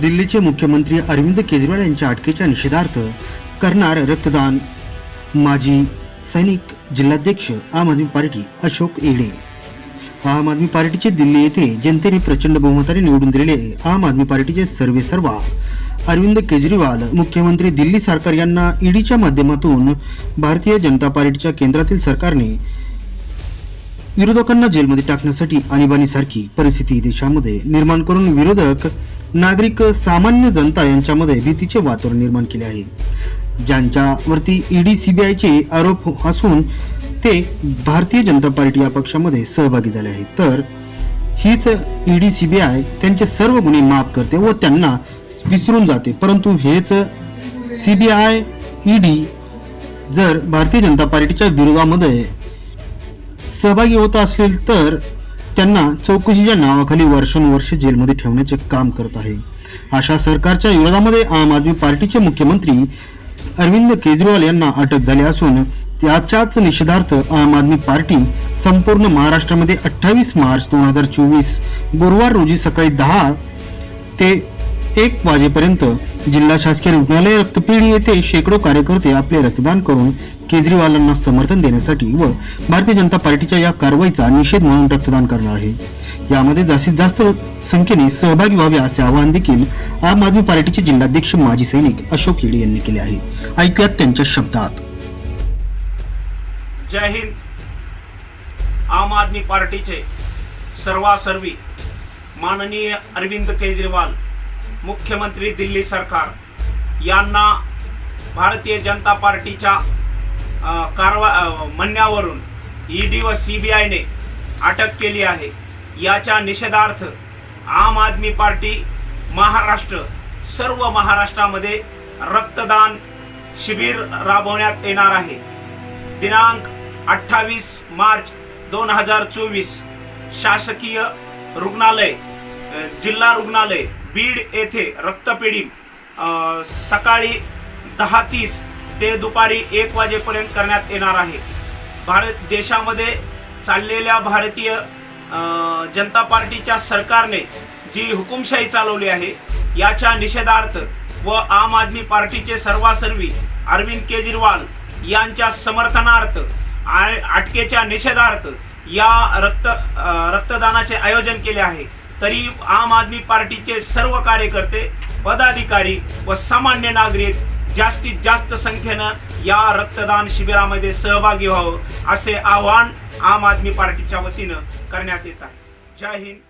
दिल्लीचे मुख्यमंत्री अरविंद केजरीवाल यांच्या अटकेच्या निषेधार्थ करणार रक्तदान. माजी सैनिक जिल्हाध्यक्ष आम आदमी पार्टी अशोक येडे. आम आदमी पार्टीचे दिल्ली येथे जनतेने प्रचंड बहुमताने निवडून दिलेले आम आदमी पार्टीचे सर्वे सर्वा. अरविंद केजरीवाल मुख्यमंत्री दिल्ली सरकार यांना ईडीच्या माध्यमातून भारतीय जनता पार्टीच्या केंद्रातील सरकारने विरोधकांना जेलमध्ये टाकण्यासाठी आणीबाणीसारखी परिस्थिती देशामध्ये निर्माण करून विरोधक नागरिक सामान्य जनता यांच्यामध्ये भीतीचे वातावरण निर्माण केले आहे. ज्यांच्यावरती ईडी सीबीआयचे आरोप असून ते भारतीय जनता पार्टी या पक्षामध्ये सहभागी झाले आहेत. तर हीच ईडी सीबीआय त्यांचे सर्व गुन्हे माफ करते व त्यांना विसरून जाते. परंतु हेच सीबीआय ईडी जर भारतीय जनता पार्टीच्या विरोधामध्ये सहभागी होत असेल तर त्यांना चौकशीच्या नावाखाली वर्षानुवर्ष जेलमध्ये ठेवण्याचे काम करत आहे. अशा सरकारच्या विरोधामध्ये आम आदमी पार्टीचे मुख्यमंत्री अरविंद केजरीवाल यांना अटक झाली असून त्याच्याच निषेधार्थ आम आदमी पार्टी संपूर्ण महाराष्ट्रामध्ये अठ्ठावीस मार्च दोन हजार चोवीस गुरुवार रोजी सकाळी दहा ते एक वाजेपर्यंत जिल्हा शासकीय रुग्णालय रक्तपेढी येथे शेकडो कार्यकर्ते आपले रक्तदान करून केजरीवालांना समर्थन देण्यासाठी व भारतीय जनता पार्टीच्या या कारवाईचा निषेध म्हणून रक्तदान करणार आहे. यामध्ये जास्तीत जास्त संख्येने सहभागी व्हावे असे आवाहन देखील आम आदमी पार्टीचे जिल्हाध्यक्ष माजी सैनिक अशोक केडे यांनी केले आहे. ऐकूयात त्यांच्या शब्दात. जय हिंद. आम आदमी पार्टीचे सर्वासर्वी माननीय अरविंद केजरीवाल मुख्यमंत्री दिल्ली सरकार यांना भारतीय जनता पार्टीच्या कारवा म्हणण्यावरून म्हणण्यावरून ईडी व सी बी आयने अटक केली आहे. याच्या निषेधार्थ आम आदमी पार्टी महाराष्ट्र सर्व महाराष्ट्रामध्ये रक्तदान शिबिर राबवण्यात येणार आहे. दिनांक अठ्ठावीस मार्च दोन हजार चोवीस शासकीय रुग्णालय जिल्हा रुग्णालय बीड येथे रक्तपेढी सकाळी दहा तीस ते दुपारी एक वाजेपर्यंत करण्यात येणार आहे. भारत देशामध्ये चाललेल्या भारतीय जनता पार्टीच्या सरकारने जी हुकुमशाही चालवली आहे याच्या निषेधार्थ व आम आदमी पार्टीचे सर्वासर्वी अरविंद केजरीवाल यांच्या समर्थनार्थ आणि अटकेच्या निषेधार्थ या रक्त रक्तदानाचे आयोजन केले आहे. तरी आम आदमी पार्टीचे सर्व कार्यकर्ते पदाधिकारी व सामान्य नागरिक जास्तीत जास्त संख्येनं या रक्तदान शिबिरामध्ये सहभागी व्हावं असे आवाहन आम आदमी पार्टीच्या वतीनं करण्यात येत आहे. जय हिंद